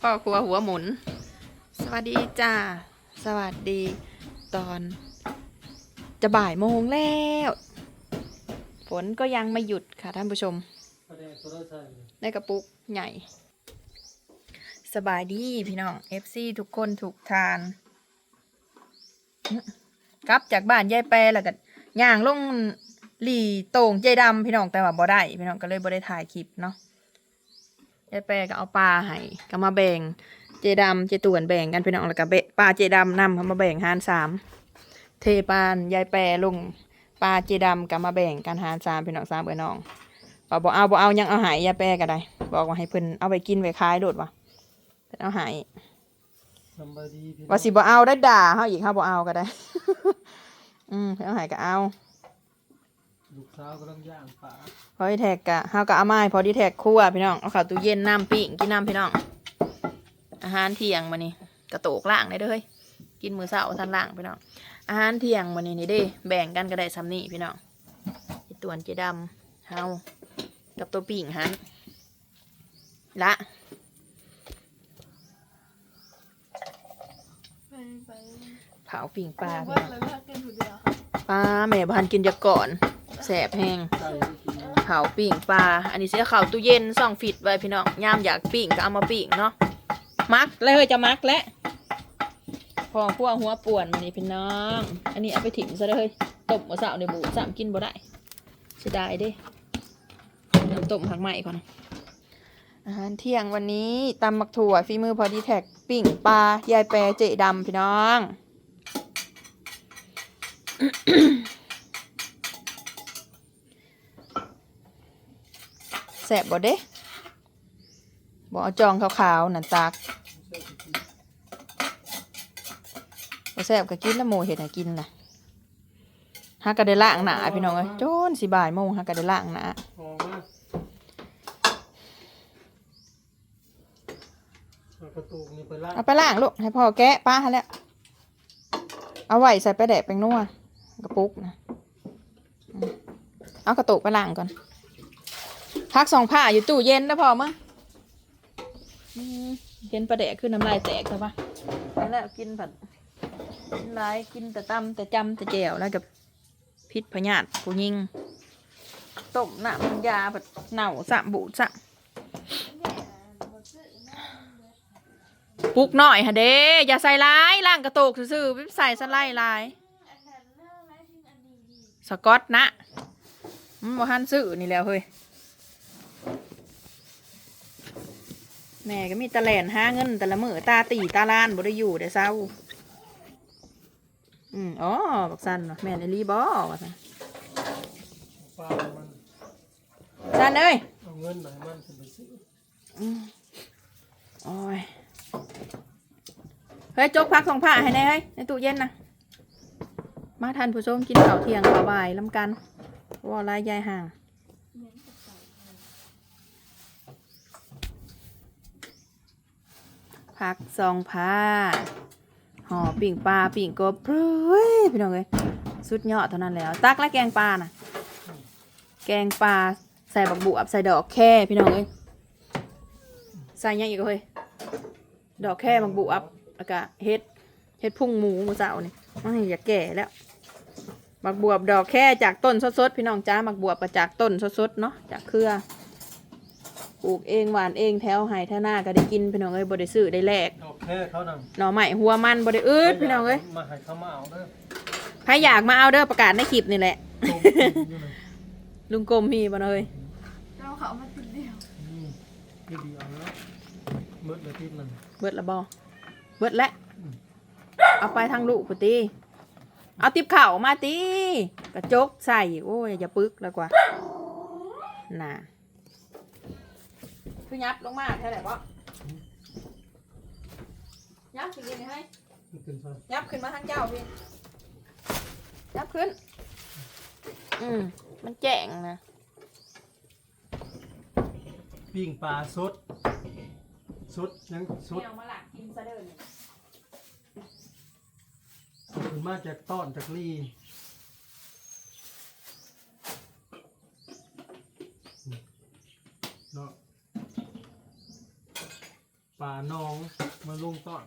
พ่อครัวหัวหมุน สวัสดีจ้า สวัสดีตอน จะบ่ายโมงแล้ว ฝนก็ยังไม่หยุดค่ะท่านผู้ชม ในกระปุกใหญ่ สบายดีพี่น้อง FC ทุกคนทุกทานกลับจากบ้านยายแปรแล้วก็ย่างลงหลีโต่งเจดำพี่น้องแต่ว่าบ่ได้ พี่น้องก็เลยบ่ได้ถ่ายคลิปเนาะ ยายแปรก็เอาปลาให้ก็มาแบ่ง เจดำเจต่วนแบ่งกันพี่น้องแล้วก็เบะปลาเจดำนำเขามาแบ่งหารสามเทปานยายแปรลงปลาเจดำก็มาแบ่งกันหารสามพี่น้องสามเอ้ยน้องว่าบ่เอาบ่เอายังเอาหายยาแปรก็ได้ บอกว่าให้เพิ่นเอาไปกินไว้ขายโดดว่ะเพิ่นเอาหายสำบายดีพี่น้องว่าสิบ่เอาได้ด่าเฮาอีกเฮาบ่เอาก็ได้ อืมเพิ่นเอาหายก็เอาลูกสาวกำลังย่างปลา พอดีแท็กก็เฮาก็เอามาให้พอดีแท็กครัวพี่น้องเอาข้าวตู้เย็นน้ำปิ้งกินน้ำพี่น้อง อาหารเที่ยงมื้อนี้กระโตกล่างได้เด้อเฮ้ยกินมือเช้าทันล่างพี่น้องอาหารเที่ยงมื้อนี้นี่เด้แบ่งกันก็ได้ซ้ำนี้พี่น้องต่วนเจดำเฮากับตัวปิ้งหันละไปไปเผาปิ่งปลาปลาแม่พันกินจะก่อน แสบแห้งไก่ไม่กินนะเผาปิ่งปลา อันนี้เสียเข่าตู้เย็นซ่องฟิตไว้พี่น้องยามอยากปิ่งก็เอามาปิ่งเนาะมักแล้วเฮ้ยจะมักแล้วพอพวกหัวป่วนมันนี่พี่น้อง อันนี้เอาไปถิ่มซะเลยต้มมะสาวในบูสามกินบ่ได้เสียดายเด้ดิต้มผักใหม่ก่อนอาหารเที่ยงวันนี้ตำมักถั่วฝีมือพอดีแท็กปิ่งปลายายแปรเจดำพี่น้อง แสบบ่เด้บ่เอาจองขาวๆนั่นตากบ่แสบก็กินแล้วโมเห็ดให้กินน่ะฮักก็ได้ล้างหน้าพี่น้องเอ้ยโจนสิบ่ายโมงฮักก็ได้ล้างหน้าออกมาเอากระตุกนี่ไปลากเอาไปล้างลูกให้พ่อแกะป้าให้แล้วเอาไว้ใส่ไปแดกแป้งนัวกระปุกนะอืมเอากระตุกไปล้างก่อน พักสองผ้าอยู่ตู้เย็นนะพอมั้งอืมเย็นประแดกขึ้นน้ำลายแตกใช่ปะแล้วกินผัดกินหลายกินแต่ตำแต่จำแต่แจวแล้วกับพิษพยาธิผู้ยิงต้มน้ำยาผัดเน่าสะบูดสะปลุกหน่อยฮะเด้อย่าใส่ร้ายล่างกระโตกซื่อๆไม่ใส่สไลด์ลายอันนั้นเรื่องอะไรที่อันนี้ดีสกอตนะอืมบ่ฮันซื้อนี่แหล้วเฮ้ย แม่ก็มีแตะแหลนหาเงินแต่ละมือตาตีตาลานบ่ได้อยู่ได้เศร้าอืมอ๋อบักสันเนาะแม่นไอรีบอว่าซั่นปลามันสันเอ้ยเอาเงินไหนมันจะไปซื้ออืมโอ้ยเฮ้ยจกพักของผ้าให้แน่เฮ้ยในตู้เย็นนะมาทันผู้ชมกินข้าวเที่ยงข้าวบ่ายลำกันว่าลายยายห่าง ผักซองผ้าห่อปิ่งปลาปิ่งกบเฮ้ยพี่น้องเอ้ยสุดยอดเท่านั้นแล้ว ตักและแกงปลาน่ะ แกงปลาใส่บักบวบใส่ดอกแค่พี่น้องเอ้ยใส่ยังอีกเฮ้ยดอกแค่บักบวบแล้วก็เฮ็ดเฮ็ดพุ่งหมูหมูเสานี่มันอยากแก่แล้วบักบวบดอกแค่จากต้นสดๆพี่น้องจ้าบักบวบมาจากต้นสดๆเนาะจากเครือ ปลูกเองหวานเองแถวไห่แถวหน้าก็ได้กินพี่น้องเอ้ยบ่ได้ซื้อได้แลกเอาแค่เขานหน่อไม้หัวมันบ่ได้อืดพี่น้องเอ้ยมาให้เขามาเอาเด้อใครอยากมาเอาเด้อประกาศในคลิปนี่แหละต้มกินอยู่เลยลุงกรมมีบ่เอ้ยเราเขามาติดเดียวนี่ดีดีเอาแล้วมืดเลยที่นั่นเบิดละบ่เบิดแล้วเอาไปทางลูกพุตีเอาติบเข่าวมาตีกระจกใส่โอ้ยอย่าปึกแล้วกว่าน่ะ คือยับลงมาแค่ไหนบ่ยับขึ้นยังไงมันขึ้นไปยับขึ้นมาทางเจ้าพี่ยับขึ้น อืมมันแจ้งนะปิ้งปลาสดสดยังสดเดี๋ยวมาหลักกินซะเดินเอาขึ้นมาจากต้อนจากลีเนาะ ป่าน้องมาลงต้อน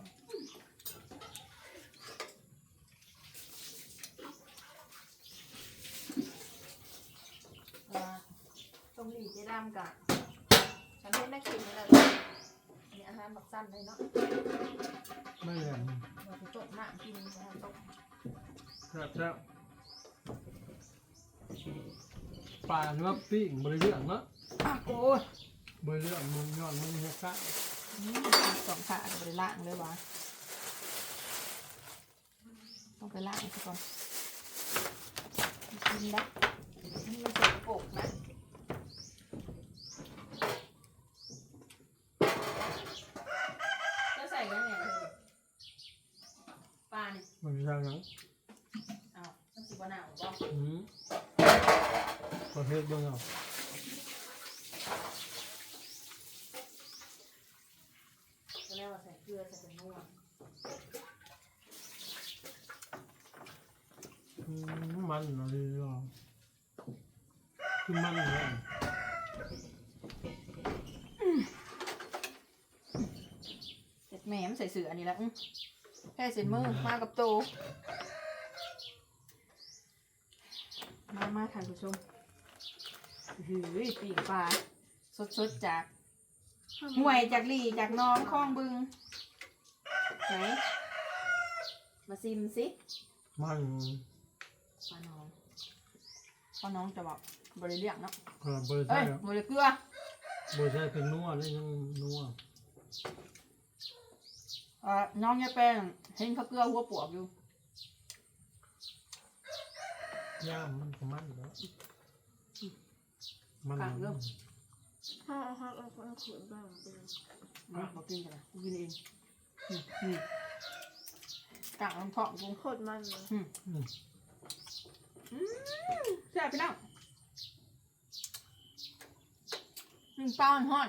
ว่าต้มหลีเจดามกับฉันเล่นได้กินนี่แหละมีอาหารบักสั้นเลยเนาะไม่แหลมเราไปต้มน้ำกินนะต้มครับครับป่าเนื้อปิ้งบริเรื่องเนาะอะโอ้ยบริเรื่องมึงยอดมึงเฮียกะอืม สองขาไปล่างเลยวะต้องไปล่างซะก่อนกินได้นี่มันสกปรกนะแล้วใส่ยังไงเลยปลาเนี่ยมันเป็นยังไงเอามันสิบหนาวบ่อืมประเภทเบิ่งเอา ก็แล้วว่าใส่เกลือใส่เป็นนัว อื มมันอะไรอะคือมันเลยเสร็จแหม่มนใส่เสืออันนี้แล้วอื้อแค่เสร็จมือมากับโต มามาท่านผู้ชมหือปีกปลาสดๆจากห่วยจากหลีจากหน้องคลองบึงไหนมาซิมสิมัน ปลาน้องปลาน้องจะบอกบริเลียงเนาะเออบริเอ้ใช่ยครับบริเกลือบริใช่เป็นนัวนี่ยังนัวเอ่อน้องยายแป้งเห็นเขาเกลือหัวปวกอยู่ย่ามมันก็มันอยู่แล้วมันฝากเรื่องถ้าถ้าเราคนขืนบ้างเป็นมาบอกกินกันนะกูกินเองนี่นี่กางลำท้องกูโคตรมันเลยอืมอืมอืม แซ่บไปนั่งหนึ่งเป้าห่อน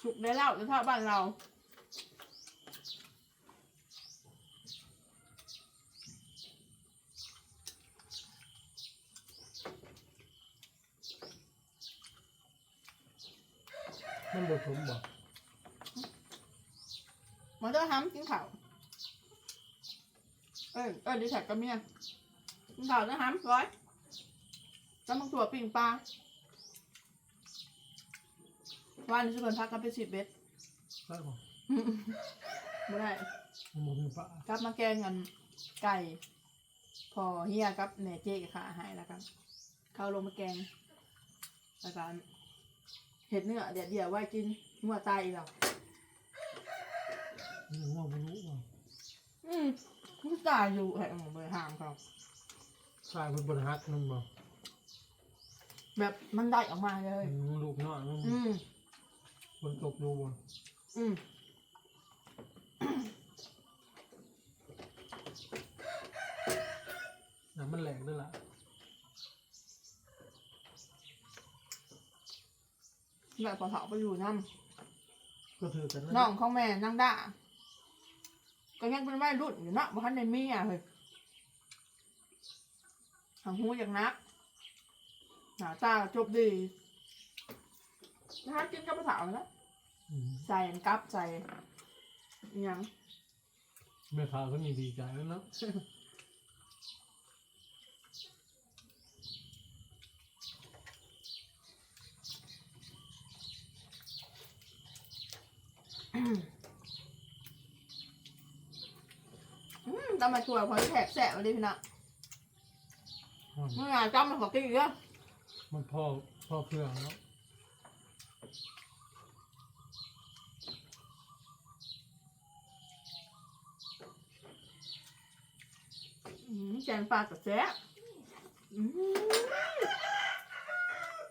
สุกได้แล้วจะทอดบ้านเรามันบดผมบอกหมาเตอร์ทำกินข้าว เอ้ยเอ้ยดิฉันกับเมียกินข้าวนะฮัมร้อยจำมังถั่วปิ่งปลาวันนี้ทุกคนพักกันไปสิบเบ็ดใช่ป่ะไม่ได้มันบ่มีปลากลับมาแกงกันไก่ พอเฮียกับแหน่เจ๊กับขาหายแล้วกันเข้าลงมาแกงแล้วกันเห็ดเนื้อเดี๋ยวเดี๋ยวไว้กินหัวตายอีกแล้ว ยังว่าไม่รู้ว่า อืมมัน ตายอยู่แหงของเบอร์ห้ามเขาทรายมันบนฮักมันบอกแบบมันได้ออกมาเลยอืมลูกน้อยมันอืมฝนตกดูบ่อืมน้ำมันแหลกด้วยล่ะแบบพอเผาไปอยู่น้ก็ถือกันำน้องของแม่นางด่า ก็ยังเป็นวัยรุ่นอยู่เนาะบ่ทันได้มีอะเฮ้ยทางหูอย่างนักหน้าตาจบดีนะฮะกินกับภาษาแล้วอืมใส่อันกับใส่อิหยังแม่ค้าก็มีดีใจแล้วเนาะอืมตำมาชัวร์พอแถบแสบมาดิพี่นะอืมเมื่อไงจำมันบอกกินอีกแล้วมันพ่อพ่อเครื่องแล้วอืมแกงปลากับแซ่บอืม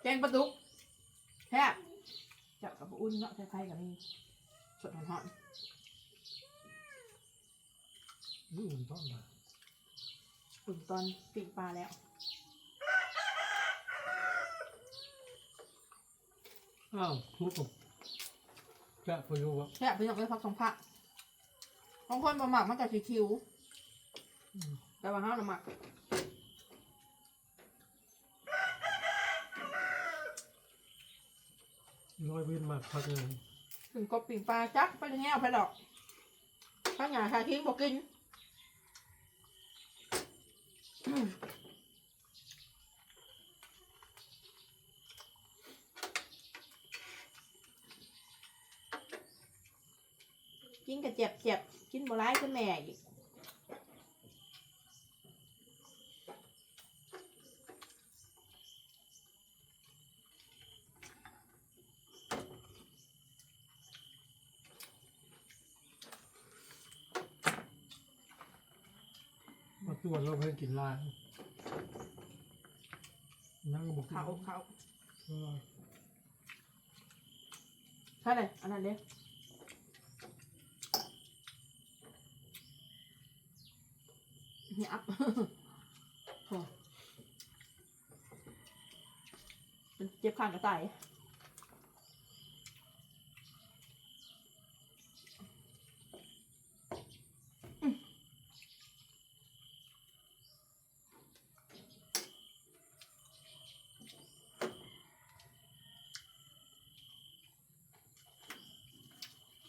แกงปลาดุกแซ่บจับกับอุ่นเนาะคล้ายๆกับนี่สดหอน นี่อุ่นต้อนมาๆอุ่นตอนปีกปลาแล้วอ้าวทุกข์จะไปดูว่าแซ่บเป็นอย่างไม่พักสองผักบางคนบะหมักมันจะสีคิวอืมแต่ว่าห้าวหมักร้อยเว้นมากพักหนึ่งถึงกบปิ่งปลาจักไปแง่วไปดอก ข้างหน้าคาทิ้งบอกกินอืม กินกับเจ็บเจ็บกินบัวร้ายก็แม่อีก มาตรวจเราเพิ่งกินลายนั่งบุกเขาเขาเออใช่เลยอันนั้นเด้ยับโอ้มันเจ็บข้างกระต่ายอืม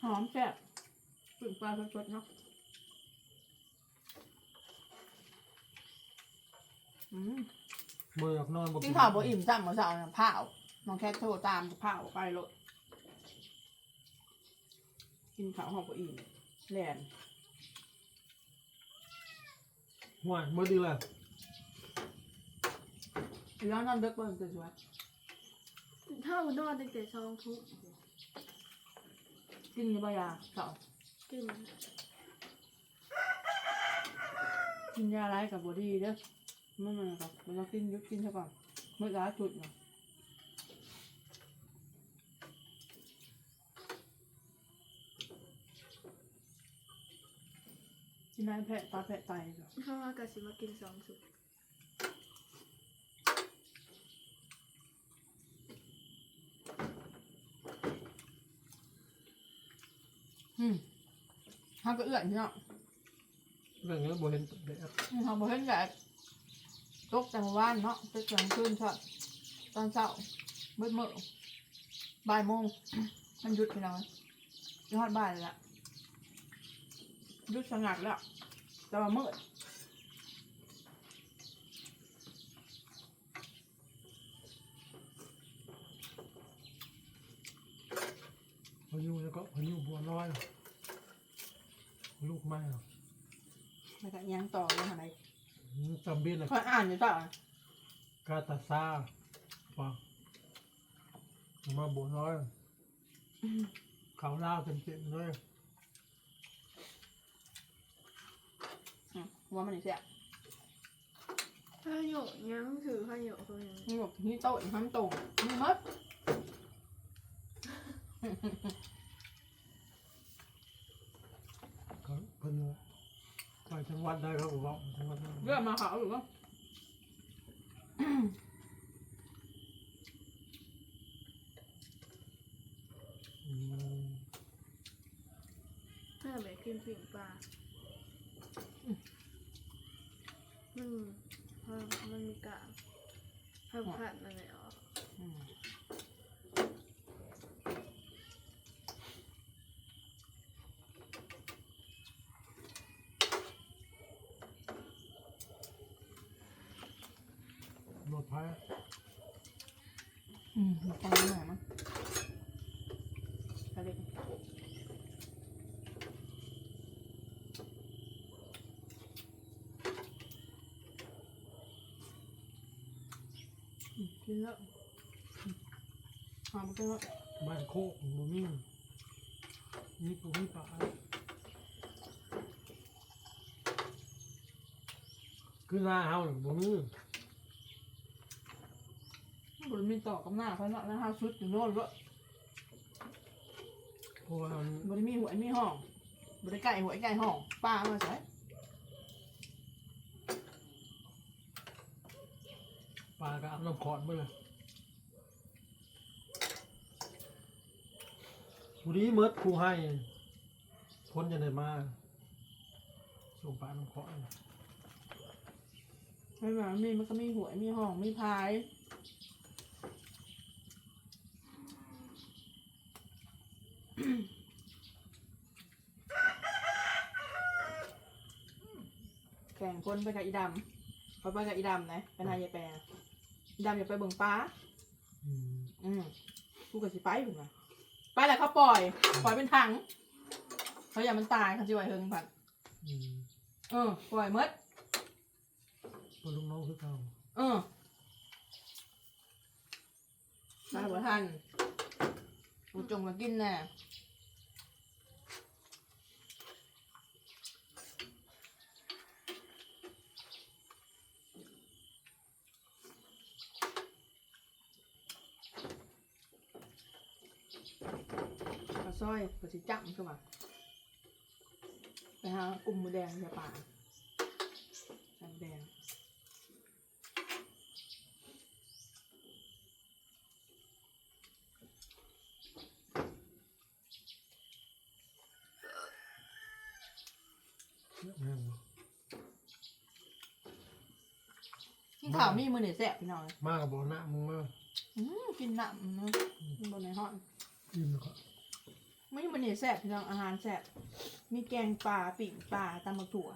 หอมแซ่บฝึ่งปลา สดๆเนาะอืมเมื่ออยากนอนบุกกินข้าวบ่อิ่มซ้ำเมื่อเช้าน่ะผ้าวน้องแค่โทรตามผ้าวไปรถกินข้าวหอมบ่อิ่มแลนห่วยเมื่อดีแหละแล้วนอนดึกเบิ่งจะสวยเท่านอนตั้งแต่สองทุกกินอยู่บ่ยาเช้า กินกินยาอะไรกับบ่ดีเด้อมันมันกับมันต้องกินอยุกกินซะก่อนเมื่อกี้จุดเนาะกินได้แพะตาแพะไตเนาะเพราะว่ากะสิมากินสองสุกอืม เขาก็เอื้อนเนาะเรื่องนี้บ่เห็นแดดอืมเขาบอกเห็นแบบตกแต่เมื่อวานเนาะตกกลางคืนชอดตอนเช้าเบิดเมื่อบ่ายโมงมันหยุดไปแล้วยอดบ่ายเลยละหยุดสงัดแล้วแต่ว่ามืดพายุแล้วก็พายุบัวลอย ลูกไม้อะแล้วก็ยังต่อยังอะไรอืมจำเป็นเลยคอยอ่านอยู่ต่อกาตาซาฟังมาบัวลอยอืมเขาเล่าวเต็มๆเลยอืมหัวมันนี่เสียถ้าโยกยังถือถ้าโยกตัวยังนี่บอกนี่โต๊ะอีกทั้งโต๊ะนี่มด เขาเพิ่นไปจังห วัดได้เขาบผมว่าวัดได้เรื่องมาเขาหรือว่าอืม ถ้าแบบกินปิ่งปลามันเพิ่มมันมีกากเพิ่มผัดอะไรออก อืม รถไฟอืมตอนนี้หน่อยมั้งไปเลยกินแล้วอืมหอมกินแล้วบ้านโคกบ่มีนี่บ่มีป่าคือหน้าเฮาน่ะบ่มี บริมีต่อกับหน้าเขาเนาะแล้วห้าชุดอยู่โน่นด้วยเพราะว่าบริมีหวยมีห้องบริไก่หวยไก่ห้องป้ามาใส่ปลาก็อาบน้ำขอดเมื่อเลยผู้นี้เมิดผู้ให้คนจะได้มาส่งปลาน้ำขอดไม่มามีมันก็มีหวยมีห้องมีพาย แข่งคนไปกับอีดำเขาไปกับอีดำนะเป็นนายยยแปรอีดำอย่าไปเบิ่งป้า อืมกูกับสิไปอยู่นะไปแหละเขาปล่อย ปล่อยเป็นถังเขาอยากมันตายเขาจะไหวเฮิงผัดเออปล่อยมดปลุงน้องคือเขาเออมาหัวทันกูจงมากินแน่ ปลาสร้อยปลาสีจั่มขึ้นมาไปหากลุ่มหมูแดงอย่าป่าจำแดงแม่นกินข้าวมีมือเนี่ยแสบพี่น้องมากกับบ่อหน้ามึงมาอืมกินหนักนะกินบนในห้องอิ่มแล้วก็ ไม่มือเนี่ยแสบพี่น้องอาหารแสบมีแกงปลาปิ่งปลาตำมะถั่ว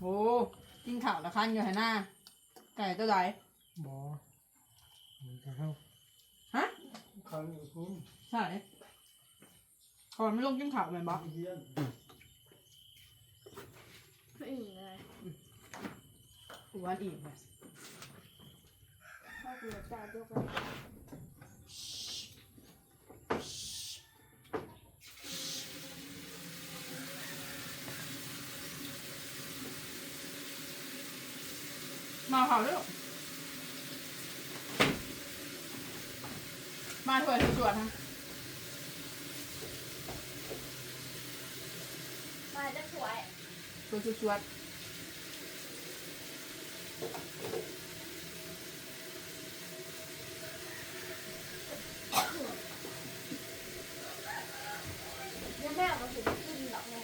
โอ้กินข้าวละคันอยู่ไหนหน้าไก่ตัวใดบ่อเหมือนกับเขาฮะเขาอยู่คุ้มใช่ขอไม่ลงกินข้าวแม่นบอกเยี่ยนไม่อิ่มเลยวันอิ่มเลย ข้าวเกลือจานเดียวกันมาเผาด้วยมาถ้วยสวดๆฮะมาจะสวยตัวชวดยังแม่เอามาถึงขึ้นหรอกแม่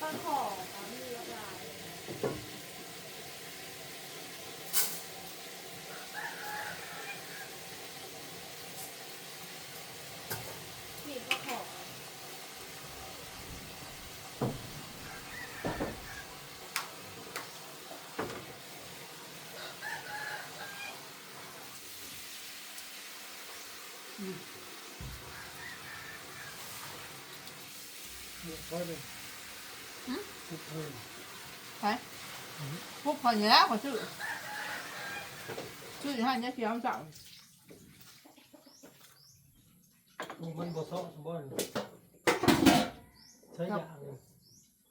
ปลาขออ๋อมีละลายนี่ปลาขอ เรียบร้อยเลยทุกเพิ่มๆไปพวกคนเนี้ยขอชื่อชื่อท่านเนี่ยเขียวจังพวกมันบ่ซ้อสมบูรณ์ใช้ยาง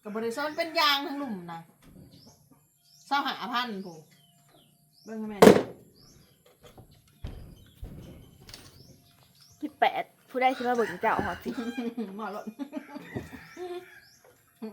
กับบริษัทเป็นยางทั้งหลุมนะเศร้าหาพันผู้เบิ่งทำไม ที่แปดผู้ได้คิดว่าเบิ่งเจ้าหอสิ หมอหล่น